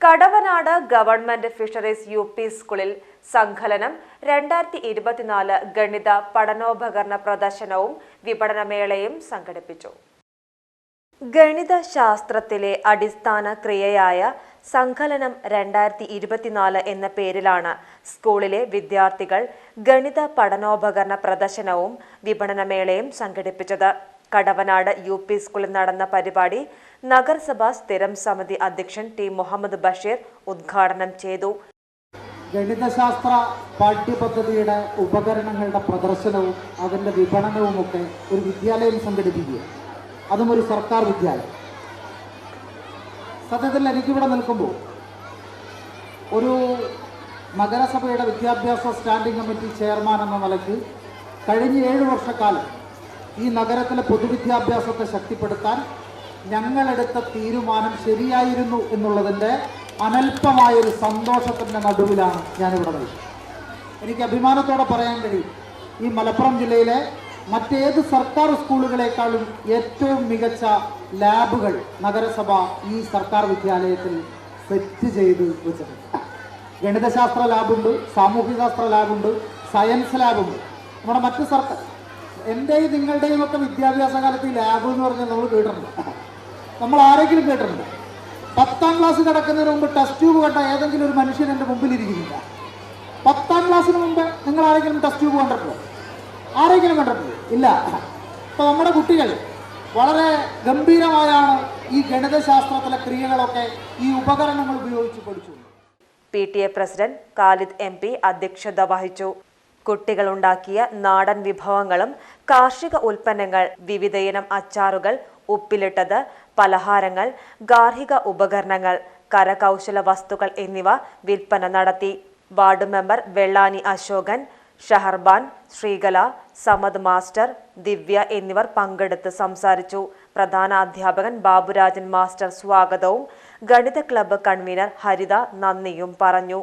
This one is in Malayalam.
Kadavanad government fisheries U P സ്കൂളിൽ സങ്കലനം രണ്ടായിരത്തി ഇരുപത്തിനാല് ഗണിത പഠനോപകരണ പ്രദർശനവും വിപണനമേളയും സംഘടിപ്പിച്ചു. ഗണിത ശാസ്ത്രത്തിലെ അടിസ്ഥാന ക്രിയയായ സങ്കലനം രണ്ടായിരത്തി ഇരുപത്തിനാല് എന്ന പേരിലാണ് സ്കൂളിലെ വിദ്യാർത്ഥികൾ ഗണിത പഠനോപകരണ പ്രദർശനവും വിപണനമേളയും സംഘടിപ്പിച്ചത്. കടവനാട് യു പി സ്കൂളിൽ നടന്ന പരിപാടി നഗരസഭാ സ്ഥിരം സമിതി അധ്യക്ഷൻ ടി മുഹമ്മദ് ബഷീർ ഉദ്ഘാടനം ചെയ്തു. ഗണിതശാസ്ത്ര പാഠ്യപദ്ധതിയുടെ ഉപകരണങ്ങളുടെ പ്രദർശനവും അതിന്റെ വിപണനവുമൊക്കെ ഒരു വിദ്യാലയം സംഘടിപ്പിക്കുക. അതും ഒരു സർക്കാർ വിദ്യാലയം. സത്യത്തിൽ എനിക്കിവിടെ നിൽക്കുമ്പോൾ ഒരു നഗരസഭയുടെ വിദ്യാഭ്യാസ സ്റ്റാൻഡിംഗ് കമ്മിറ്റി ചെയർമാൻ എന്ന നിലയ്ക്ക് കഴിഞ്ഞ ഏഴ് വർഷക്കാലം ഈ നഗരത്തിലെ പൊതുവിദ്യാഭ്യാസത്തെ ശക്തിപ്പെടുത്താൻ ഞങ്ങളെടുത്ത തീരുമാനം ശരിയായിരുന്നു എന്നുള്ളതിന്റെ അനൽപമായൊരു സന്തോഷത്തിന്റെ നടുവിലാണ് ഞാനിവിടെ നിൽക്കുന്നത്. എനിക്ക് അഭിമാനത്തോടെ പറയാൻ കഴിയും ഈ മലപ്പുറം ജില്ലയിലെ മറ്റേത് സർക്കാർ സ്കൂളുകളെക്കാളും ഏറ്റവും മികച്ച ലാബുകൾ നഗരസഭ ഈ സർക്കാർ വിദ്യാലയത്തിൽ സെറ്റ് ചെയ്ത് വെച്ചിട്ടുണ്ട്. ഗണിതശാസ്ത്ര ലാബുണ്ട് സാമൂഹ്യശാസ്ത്ര ലാബുണ്ട് സയൻസ് ലാബുണ്ട്. നമ്മുടെ മറ്റ് സർക്കാർ എന്റെയും നിങ്ങളുടെയും ഒക്കെ വിദ്യാഭ്യാസ കാലത്ത് ഈ ലാബ് എന്ന് പറഞ്ഞാൽ നമ്മൾ കേട്ടിട്ടുണ്ട്. നമ്മൾ ആരെങ്കിലും കേട്ടിട്ടുണ്ട്? പത്താം ക്ലാസ് കിടക്കുന്നതിന് മുമ്പ് ടെസ്റ്റ് ട്യൂബ് കണ്ട ഏതെങ്കിലും ഒരു മനുഷ്യൻ എന്റെ മുമ്പിൽ ഇരിക്കുന്നില്ല. പത്താം ക്ലാസ്സിന് മുമ്പ് നിങ്ങൾ ആരെങ്കിലും ടെസ്റ്റ് ട്യൂബ് കണ്ടിട്ടുണ്ടോ? ആരെങ്കിലും കണ്ടിട്ടുണ്ടോ? ഇല്ല. അപ്പോൾ നമ്മുടെ കുട്ടികൾ വളരെ ഗംഭീരമായാണ് ഈ ഗണിതശാസ്ത്രത്തിലെ ക്രിയകളൊക്കെ ഈ ഉപകരണങ്ങൾ ഉപയോഗിച്ച് പഠിച്ചു. P T A president Khalid M P അധ്യക്ഷത വഹിച്ചു. കുട്ടികളുണ്ടാക്കിയ നാടൻ വിഭവങ്ങളും കാർഷിക ഉൽപ്പന്നങ്ങൾ വിവിധയിനം അച്ചാറുകൾ ഉപ്പിലിട്ടത് പലഹാരങ്ങൾ ഗാർഹിക ഉപകരണങ്ങൾ കരകൗശല വസ്തുക്കൾ എന്നിവ വിൽപ്പന നടത്തി. Ward member Vellani Ashokan Shaharban Sreekala Samad master Divya എന്നിവർ പങ്കെടുത്ത് സംസാരിച്ചു. പ്രധാന അധ്യാപകൻ ബാബുരാജൻ മാസ്റ്റർ സ്വാഗതവും ഗണിത ക്ലബ്ബ് കൺവീനർ ഹരിത നന്ദിയും പറഞ്ഞു.